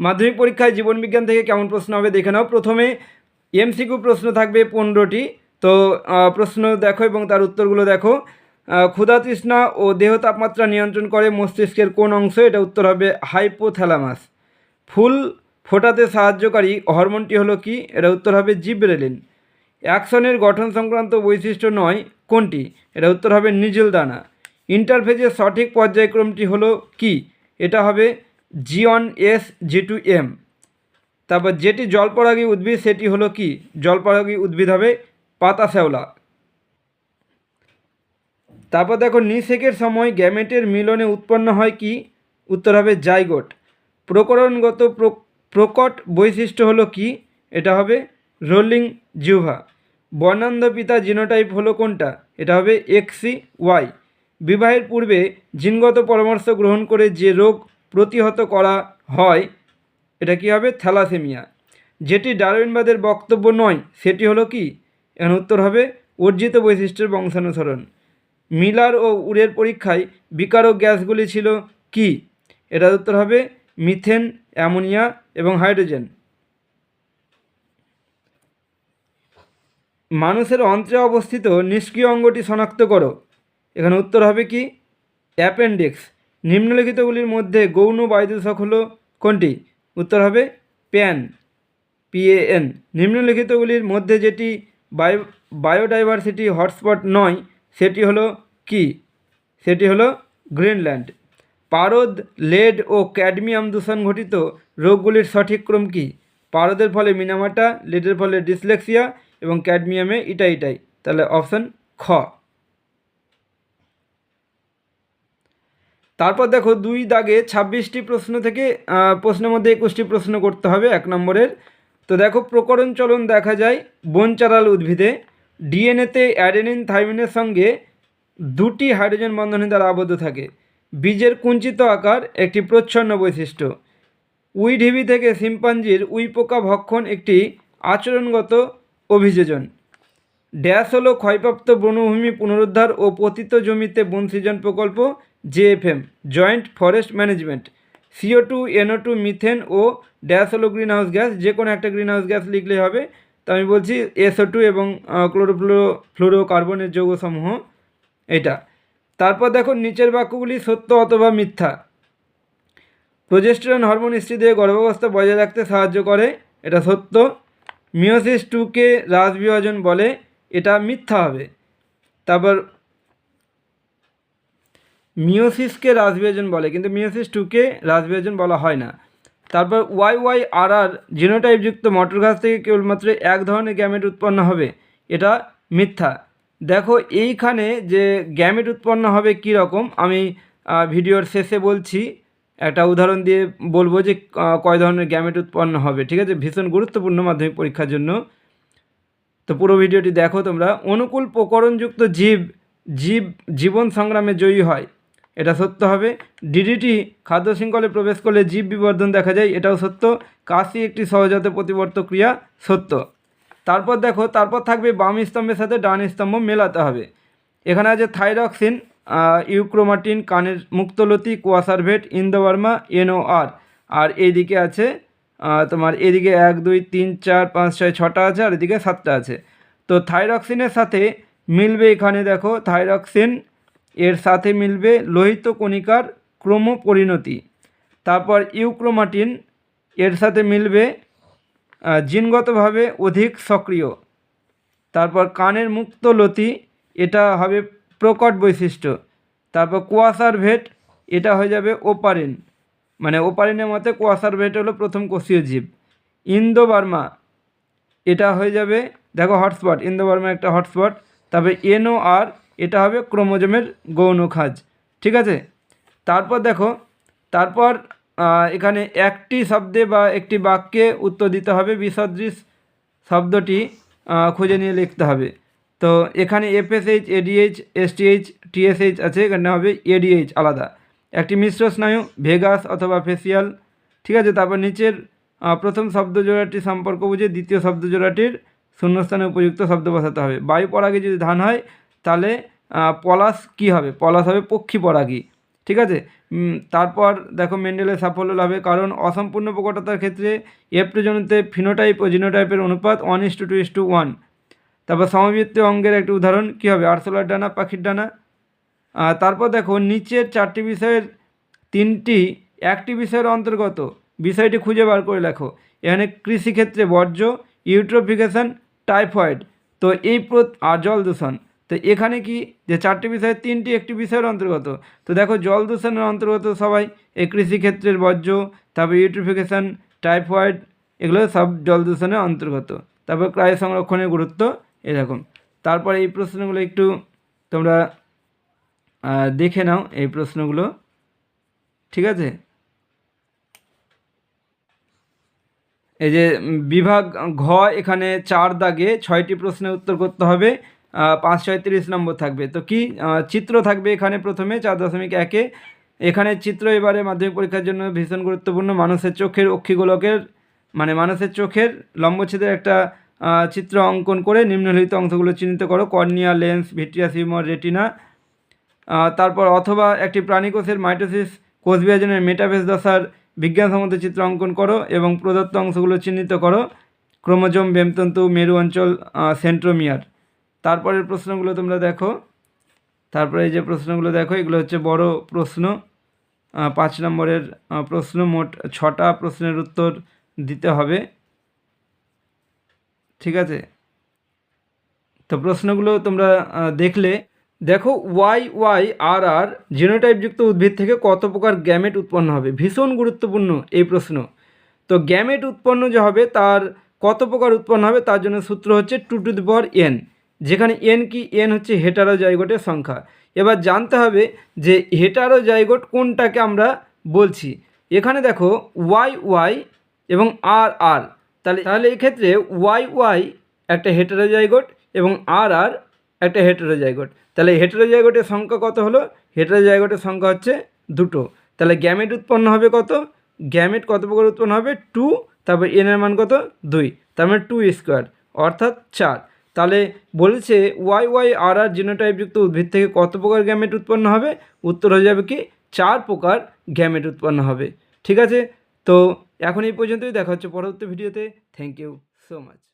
মাধ্যমিক পরীক্ষায় জীবনবিজ্ঞান থেকে কেমন প্রশ্ন হবে দেখে নাও। প্রথমে এমসিকিউ প্রশ্ন থাকবে পনেরোটি। তো প্রশ্ন দেখো এবং তার উত্তরগুলো দেখো। ক্ষুধা তৃষ্ণা ও দেহ তাপমাত্রা নিয়ন্ত্রণ করে মস্তিষ্কের কোন অংশ? এটা উত্তর হবে হাইপোথ্যালামাস। ফুল ফোটাতে সাহায্যকারী হরমোনটি হলো কি? এটা উত্তর হবে জিব্রেলিন। অ্যাকশনের গঠন সংক্রান্ত বৈশিষ্ট্য নয়। কোনটি? এটা উত্তর হবে নিজল দানা। ইন্টারফেজের সঠিক পর্যায়ক্রমটি হলো কি? এটা হবে G one S G two M. তারপর যেটি জলপরাগী উদ্ভিদ, সেটি হলো কি? জলপরাগী উদ্ভিদ হবে পাতা শ্যাওলা তারপর দেখো, নিষেকের সময় গ্যামেটের মিলনে উৎপন্ন হয় কি? উত্তর হবে জাইগোট। প্রকরণগত প্র- প্রকট বৈশিষ্ট্য হলো কি? এটা হবে রোলিং জিহ্বা। বর্ণান্ধ পিতা জিনোটাইপ হলো কোনটা? এটা হবে এক্সি ওয়াই। বিবাহের পূর্বে জিনগত পরামর্শ গ্রহণ করে যে রোগ প্রতিহত করা হয়, এটা কি হবে? থ্যালাসেমিয়া। যেটি ডারউইনবাদের বক্তব্য নয়, সেটি হলো কি? এর উত্তর হবে অর্জিত বৈশিষ্ট্যের বংশানুসরণ। মিলার ও উড়ের পরীক্ষায় বিকারক গ্যাসগুলি ছিল কি? এটার উত্তর হবে মিথেন, অ্যামোনিয়া এবং হাইড্রোজেন। মানুষের অন্ত্রে অবস্থিত নিষ্ক্রিয় অঙ্গটি শনাক্ত করো। এখানে উত্তর হবে কি? অ্যাপেন্ডিক্স। নিম্নলিখিতগুলির মধ্যে গৌণ বায়ুদূষক হলো কোনটি? উত্তর হবে প্যান পিএএন নিম্নলিখিতগুলির মধ্যে যেটি বায়ো, বায়োডাইভার্সিটি হটস্পট নয়, সেটি হলো কি? সেটি হলো গ্রিনল্যান্ড। পারদ, লেড ও ক্যাডমিয়াম দূষণ ঘটিত রোগগুলির সঠিক ক্রম কী? পারদের ফলে মিনামাটা, লেডের ফলে ডিসলেক্সিয়া এবং ক্যাডমিয়ামে ইটা ইটাই তাহলে অপশান খ। তারপর দেখো দুই দাগে ছাব্বিশটি প্রশ্ন থেকে প্রশ্নের মধ্যে একুশটি প্রশ্ন করতে হবে এক নম্বরের। তো দেখো প্রকরণ চলন দেখা যায় বনচারাল উদ্ভিদে। ডিএনএতে অ্যাডেনিন থাইমিনের সঙ্গে দুটি হাইড্রোজেন বন্ধনে দ্বারা আবদ্ধ থাকে। বীজের কুঞ্চিত আকার একটি প্রচ্ছন্ন বৈশিষ্ট্য। উইঢিবি থেকে শিম্পাঞ্জির উইপোকা ভক্ষণ একটি আচরণগত অভিযোজন। ড্যাশ হলো ক্ষয়প্রাপ্ত বনভূমি পুনরুদ্ধার ও পতিত জমিতে বন সৃজন প্রকল্প। JFM joint forest management CO two NO two methane ও ড্যাশ হলো গ্রিন হাউস গ্যাস যে কোনো একটা গ্রিন হাউস গ্যাস লিখলে হবে। তো আমি বলছি এসও টু এবং ক্লোরোফ্লোরো ফ্লোরো কার্বনের যৌগসমূহ, এটা। তারপর দেখো নিচের বাক্যগুলি সত্য অথবা মিথ্যা। প্রোজেস্টেরন হরমোন স্ত্রীদের গর্ভাবস্থা বজায় রাখতে সাহায্য করে, এটা সত্য। মিওসিস টুকে রাজবিভাজন বলে, এটা মিথ্যা হবে। তারপর মিওসিসকে রাজবিভাজন বলে, কিন্তু মিওসিস টুকে রাজবিভাজন বলা হয় না। তারপর ওয়াই ওয়াই আর আর জিনোটাইপযুক্ত মটর গাছ থেকে কেবলমাত্র এক ধরনের গ্যামেট উৎপন্ন হবে। এটা মিথ্যা। দেখো, এইখানে যে গ্যামেট উৎপন্ন হবে কী রকম আমি ভিডিওর শেষে বলছি। একটা উদাহরণ দিয়ে বলব যে কয় ধরনের গ্যামেট উৎপন্ন হবে, ঠিক আছে? ভীষণ গুরুত্বপূর্ণ মাধ্যমিক পরীক্ষার জন্য। তো পুরো ভিডিওটি দেখো তোমরা। অনুকূল প্রকরণযুক্ত জীব জীব, জীবন সংগ্রামে জয়ী হয়। এটা সত্য হবে। ডিডিটি খাদ্য শৃঙ্খলে প্রবেশ করলে জীব বিবর্ধন দেখা যায়, এটাও সত্য। কাশি একটি সহজাত প্রতিবর্ত ক্রিয়া, সত্য। তারপর দেখো, তারপর থাকবে বাম স্তম্ভের সাথে ডান স্তম্ভ মেলাতে হবে। এখানে আছে থাইরক্সিন ইউক্রোমাটিন, কানের মুক্তলতি, কোয়াসারভেট, ইন্দোবার্মা, এনওআর। আর এইদিকে আছে তোমার এদিকে এক, দুই, তিন, চার, পাঁচ, ছয়, ছটা আছে, আর এদিকে সাতটা আছে। তো থাইরক্সিনের সাথে মিলবে এখানে দেখো, থাইরক্সিন এর সাথে মিলবে লোহিত কণিকার ক্রম পরিণতি তারপর ইউক্রোমাটিন, এর সাথে মিলবে জিনগতভাবে অধিক সক্রিয়। তারপর কানের মুক্ত লতি, এটা হবে প্রকট বৈশিষ্ট্য। তারপর কুয়াশার ভেট, এটা হয়ে যাবে ওপারিন। মানে ওপারিনের মতে কুয়াশার ভেট হলো প্রথম কোষীয় জীব। ইন্দো বার্মা এটা হয়ে যাবে, দেখো হটস্পট ইন্দো বার্মা একটা হটস্পট। তবে এনও আর এটা হবে ক্রোমোজোমের গৌণ খাজ, ঠিক আছে? তারপর দেখো, তারপর এখানে একটি শব্দে বা একটি বাক্যে উত্তর দিতে হবে, বিসদৃশ শব্দটি খুঁজে নিয়ে লিখতে হবে। তো এখানে এফএসএইচ এডিএইচ এসটিএইচ টিএসএইচ আছে, এখানে হবে এডিএইচ আলাদা। একটি মিশ্র স্নায়ু, ভেগাস অথবা ফেসিয়াল, ঠিক আছে? তারপর নিচের প্রথম শব্দ জোড়াটি সম্পর্ক বুঝে দ্বিতীয় শব্দ জোড়াটির শূন্যস্থানে উপযুক্ত শব্দ বসাতে হবে। বায়ু পরাগে যদি ধান হয় তাহলে পলাশ কী হবে? পলাশ হবে পক্ষী পরাগী ঠিক আছে? তারপর দেখো মেন্ডেলের সাফল্য লাভে, কারণ অসম্পূর্ণ প্রকটতার ক্ষেত্রে এফ টু জনিতে ফিনোটাইপ ও জিনোটাইপের অনুপাত one is to two is to one তারপর সমবৃত্তীয় অঙ্গের একটি উদাহরণ, কী হবে? আরশোলার ডানা, পাখির ডানা। তারপর দেখো নিচের চারটি বিষয়ের তিনটি, একটি বিষয়ের অন্তর্গত। বিষয়টি খুঁজে বার করে লেখো। এখানে কৃষিক্ষেত্রে বর্জ্য, ইউট্রোফিকেশন, টাইফয়েড। তো এই আর জল দূষণ। তো এখানে কি যে চারটি বিষয়ের তিনটি একটি বিষয়ের অন্তর্গত? তো দেখো, জল দূষণের অন্তর্গত সবাই এই কৃষিক্ষেত্রের বর্জ্য, তারপর ইউট্রিফিকেশন টাইফয়েড এগুলো সব জল দূষণের অন্তর্গত। তারপর ক্রায় সংরক্ষণের গুরুত্ব এরকম তারপর এই প্রশ্নগুলো একটু তোমরা দেখে নাও এই প্রশ্নগুলো, ঠিক আছে? এই যে বিভাগ ঘ এখানে চার দাগে ছয়টি প্রশ্নের উত্তর করতে হবে। পাঁচ ছয় তিরিশ নম্বর থাকবে। তো কি চিত্র থাকবে এখানে প্রথমে, চার দশমিক একে। এখানে চিত্র এবারে মাধ্যমিক পরীক্ষার জন্য ভীষণ গুরুত্বপূর্ণ মানুষের চোখের অক্ষিগোলকের মানে মানুষের চোখের লম্বচ্ছেদের একটা চিত্র অঙ্কন করে নিম্নলিখিত অংশগুলো চিহ্নিত করো। Cornea, lens vitreous humour retina. তারপর অথবা একটি প্রাণীকোষের মাইটোসিস কোষ বিভাজনের মেটাফেস দশার বিজ্ঞানসম্মত চিত্র অঙ্কন করো এবং প্রদত্ত অংশগুলো চিহ্নিত করো। ক্রোমোজোম, বেমতন্তু, মেরু অঞ্চল সেন্ট্রোমিয়ার। তারপরের প্রশ্নগুলো তোমরা দেখো। তারপরে এই যে প্রশ্নগুলো দেখো, এগুলো হচ্ছে বড় প্রশ্ন। পাঁচ নম্বরের প্রশ্ন মোট ছটা প্রশ্নের উত্তর দিতে হবে। ঠিক আছে? তো প্রশ্নগুলো তোমরা দেখলে। দেখো, ওয়াই ওয়াই আর আর জিনোটাইপযুক্ত উদ্ভিদ থেকে কত প্রকার গ্যামেট উৎপন্ন হবে? ভীষণ গুরুত্বপূর্ণ এই প্রশ্ন। তো গ্যামেট উৎপন্ন যে হবে, তার কত প্রকার উৎপন্ন হবে, তার জন্য সূত্র হচ্ছে two to the power n. যেখানে এন কি এন হচ্ছে হেটারো জাইগোটের সংখ্যা। এবার জানতে হবে যে হেটারো জাইগোট কোনটাকে আমরা বলছি। এখানে দেখো ওয়াই ওয়াই এবং আর আর তাহলে তাহলে এক্ষেত্রে ওয়াই ওয়াই একটা হেটারোজাইগোট এবং আর আর একটা হেটারোজাইগোট তাহলে হেটারোজাইগোটের সংখ্যা কত হলো? হেটারোজাইগোটের সংখ্যা হচ্ছে দুটো। তাহলে গ্যামেট উৎপন্ন হবে কত? গ্যামেট কত প্রকার উৎপন্ন হবে? টু তারপর এন এর মান কত? দুই। তার মানে টু স্কোয়ার অর্থাৎ চার। তাহলে বলেছে ওয়াই ওয়াই আর আর জিনোটাইপযুক্ত উদ্ভিদ থেকে কত প্রকার গ্যামেট উৎপন্ন হবে? উত্তর হয়ে যাবে কি, চার প্রকার গ্যামেট উৎপন্ন হবে। ঠিক আছে? তো এখন এই পর্যন্তই, দেখা হচ্ছে পরবর্তী ভিডিওতে। Thank you so much